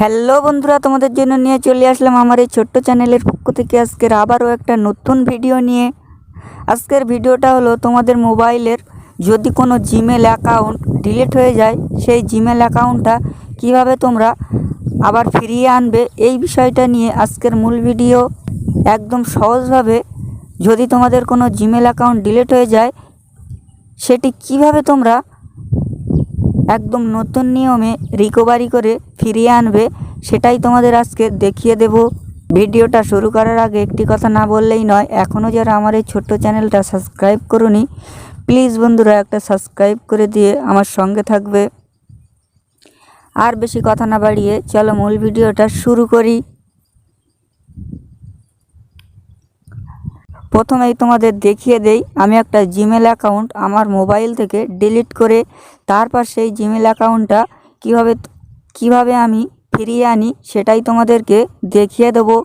Hello বন্ধুরা, তোমাদের জন্য নিয়ে চলে আসলাম আমার এই ছোট্ট চ্যানেলের পক্ষ থেকে। আজকের আবারও একটা নতুন ভিডিও নিয়ে। আজকের ভিডিওটা হলো তোমাদের মোবাইলের যদি কোনো জিমেল অ্যাকাউন্ট ডিলিট হয়ে যায়, সেই জিমেল অ্যাকাউন্টটা কীভাবে তোমরা আবার ফিরিয়ে আনবে, এই বিষয়টা নিয়ে আজকের মূল ভিডিও। একদম সহজভাবে যদি তোমাদের কোনো জিমেল অ্যাকাউন্ট ডিলিট হয়ে যায়, সেটি কীভাবে তোমরা একদম নতুন নিয়মে রিকভারি করে ফিরিয়ে আনবে, সেটাই তোমাদের আজকে দেখিয়ে দেব। ভিডিওটা শুরু করার আগে একটি কথা না বললেই নয় এখনও যারা আমার এই ছোট্ট চ্যানেলটা সাবস্ক্রাইব করুনি, প্লিজ বন্ধুরা একটা সাবস্ক্রাইব করে দিয়ে আমার সঙ্গে থাকবে। আর বেশি কথা না বাড়িয়ে চলো মূল ভিডিওটা শুরু করি। প্রথমেই তোমাদের দেখিয়ে দেই, আমি একটা জিমেল অ্যাকাউন্ট আমার মোবাইল থেকে ডিলিট করে তারপর সেই জিমেল অ্যাকাউন্টটা কীভাবে, কীভাবে আমি ফিরিয়ে আনি সেটাই তোমাদেরকে দেখিয়ে দেবো।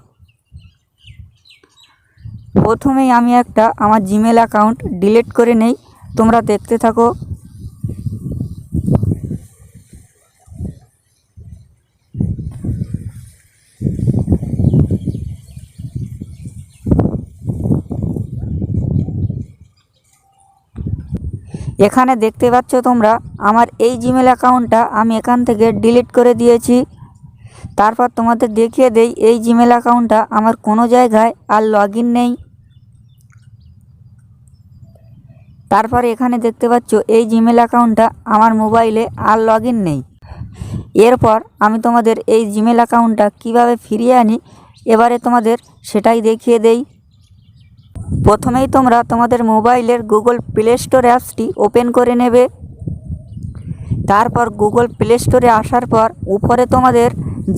প্রথমেই আমি একটা আমার জিমেল অ্যাকাউন্ট ডিলিট করে নেই, তোমরা দেখতে থাকো। এখানে দেখতে পাচ্ছ তোমরা, আমার এই জিমেল অ্যাকাউন্টটা আমি এখান থেকে ডিলিট করে দিয়েছি। তারপর তোমাদের দেখিয়ে দেই, এই জিমেল অ্যাকাউন্টটা আমার কোনো জায়গায় আর লগ নেই। তারপর এখানে দেখতে পাচ্ছ, এই জিমেল অ্যাকাউন্টটা আমার মোবাইলে আর লগ নেই। এরপর আমি তোমাদের এই জিমেল অ্যাকাউন্টটা কীভাবে ফিরিয়ে আনি, এবারে তোমাদের সেটাই দেখিয়ে দেই। প্রথমেই তোমরা তোমাদের মোবাইলের গুগল প্লে স্টোর অ্যাপসটি ওপেন করে নেবে। তারপর গুগল প্লে স্টোরে আসার পর উপরে তোমাদের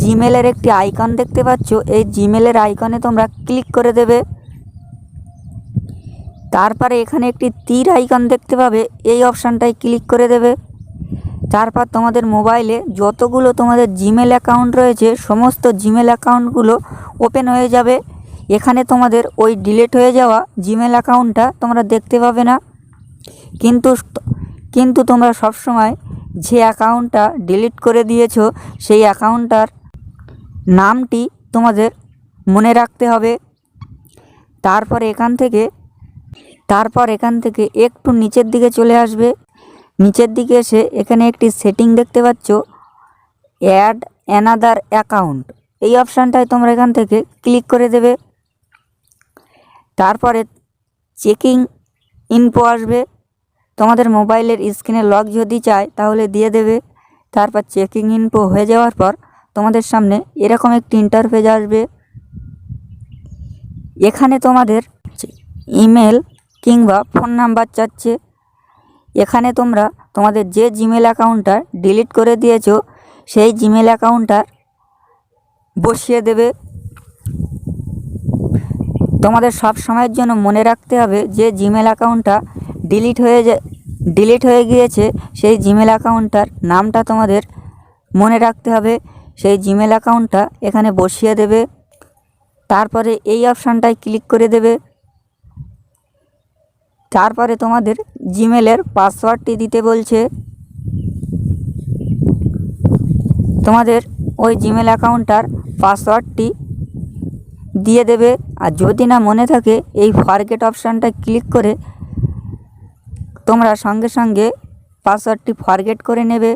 জিমেলের একটি আইকন দেখতে পাচ্ছ। এই জিমেলের আইকনে তোমরা ক্লিক করে দেবে। তারপরে এখানে একটি তীর আইকন দেখতে পাবে। এই অপশানটায় ক্লিক করে দেবে। তারপর তোমাদের মোবাইলে যতগুলো তোমাদের জিমেল অ্যাকাউন্ট রয়েছে, সমস্ত জিমেল অ্যাকাউন্টগুলো ওপেন হয়ে যাবে। এখানে তোমাদের ওই ডিলিট হয়ে যাওয়া জিমেল অ্যাকাউন্টটা তোমরা দেখতে পাবে না। কিন্তু কিন্তু তোমরা সবসময় যে অ্যাকাউন্টটা ডিলিট করে দিয়েছ, সেই অ্যাকাউন্টটার নামটি তোমাদের মনে রাখতে হবে। তারপর এখান থেকে, তারপর এখান থেকে একটু নিচের দিকে চলে আসবে। নিচের দিকে এসে এখানে একটি সেটিং দেখতে পাচ্ছ অ্যাড অ্যানাদার অ্যাকাউন্ট এই অপশানটায় তোমরা এখান থেকে ক্লিক করে দেবে। তারপরে চেকিং ইনপো আসবে। তোমাদের মোবাইলের স্ক্রিনে লক যদি চায়, তাহলে দিয়ে দেবে। তারপর চেকিং ইনফো হয়ে যাওয়ার পর তোমাদের সামনে এরকম একটি ইন্টারফেস আসবে। এখানে তোমাদের ইমেল কিংবা ফোন নাম্বার চাচ্ছে। এখানে তোমরা তোমাদের যে জিমেল অ্যাকাউন্টটা ডিলিট করে দিয়েছ, সেই জিমেল অ্যাকাউন্টটা বসিয়ে দেবে। তোমাদের সব সময়ের জন্য মনে রাখতে হবে যে জিমেল অ্যাকাউন্টটা ডিলিট হয়ে যে ডিলিট হয়ে গিয়েছে, সেই জিমেল অ্যাকাউন্টটার নামটা তোমাদের মনে রাখতে হবে। সেই জিমেল অ্যাকাউন্টটা এখানে বসিয়ে দেবে। তারপরে এই অপশানটায় ক্লিক করে দেবে। তারপরে তোমাদের জিমেলের পাসওয়ার্ডটি দিতে বলছে। তোমাদের ওই জিমেল অ্যাকাউন্টটার পাসওয়ার্ডটি দিয়ে দেবে। আর যদি না মনে থাকে, এই ফরগেট অপশানটা ক্লিক করে তোমরা সঙ্গে সঙ্গে পাসওয়ার্ডটি ফরগেট করে নেবে।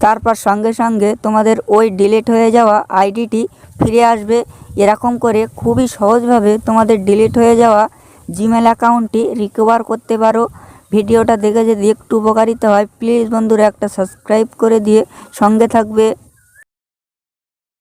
তারপর সঙ্গে সঙ্গে তোমাদের ওই ডিলিট হয়ে যাওয়া আইডিটি ফিরে আসবে। এরকম করে খুবই সহজভাবে তোমাদের ডিলিট হয়ে যাওয়া জিমেল অ্যাকাউন্টটি রিকভার করতে পারো। ভিডিওটা দেখে যদি একটু উপকারিতা হয় প্লিজ বন্ধুরা একটা সাবস্ক্রাইব করে দিয়ে সঙ্গে থাকবে।